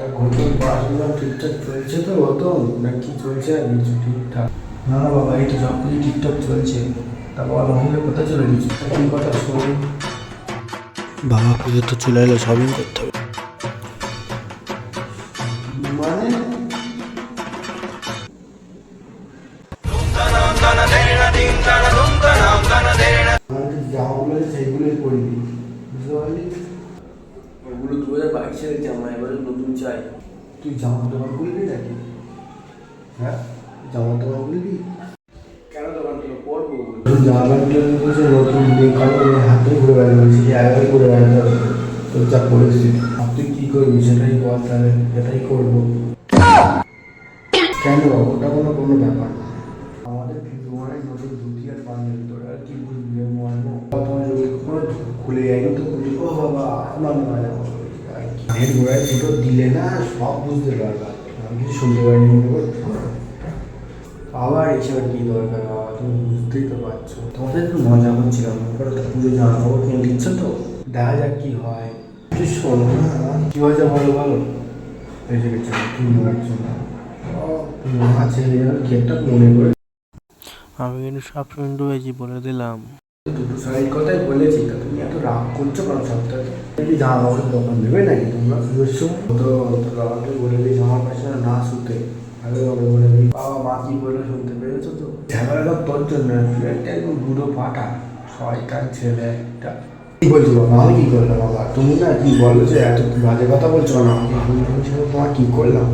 তা গৌতম পড়াশোনা ঠিকঠাক চলছে তো গৌতম না কি চলছে? না কিছু ঠিকঠাক? না না বাবা এই তো ঠিকঠাক চলছে। তা বাবা মহিলা কোথায় চলে গেছে? কি কথা শুনি বাবা পুজো তো চলে এলো শপিং করতে হবে। মানে? জামাগুলো সেইগুলোই পরিবি পারলি ওগুলো দু হাজার বাইশের জামা এবারে নতুন চাই। তুই জামা দোকান খুলবি নাকি? হ্যাঁ? জামা দোকান খুলবি? কেন দোকান থেকে জামা প্যান্ট বলছে নতুন কারণ হাতে ঘুরে বেড়াতে বলছি যে একবারই ঘুরে বেড়াতে হবে। তোর যা পরিস্থিতি আর তুই কী করবি সেটাই বল তাহলে এটাই করব। কেন ওটা কোনো কোনো ব্যাপার না। আমাদের নতুন ধুতি আর পাঞ্জাবি তোর আর কি বুঝবি? আমার তোমার খুলে যায়নি? তো ও বাবা আমার মনে কানের গোড়ায় দুটো দিলে না সব বুঝতে পারবা আমি কিছু শুনতে করছি আবার এসবের কী দরকার? বাবা, তুমি বুঝতেই তো পারছ। তোমাদের একটু মজা করছিলাম পরে তো পুজো জামা কাপড় কিনে দিচ্ছ তো? দেখা যাক কি হয়। একটু শোনো না কি হয়েছে ভালো ভালো এসে তুমি মনে না আছে মনে করে আমি কিন্তু সব শুনতে বলে দিলাম। শাড়ির কথাই বলেছি তা তুমি এত রাগ করছ কেন সপ্তাহে কি জামা কাপড়ের দোকান দেবে নাকি? তোমরা পুজোর তো বাবাকে বলে দিই জামার পাশে না শুতে আগে বাবা বলে দিই বাবা মা কি বলে শুনতে পেরেছ তো? ঝামেলাটা তোর জন্য একটা একদম বুড়ো পাটা শয়তান ছেলে একটা। কি বলছো বাবা? আমি কি করলাম বাবা? তুমি না কি বলো যে এত বাজে কথা বলছো না আমাকে আমি তোমার কি করলাম?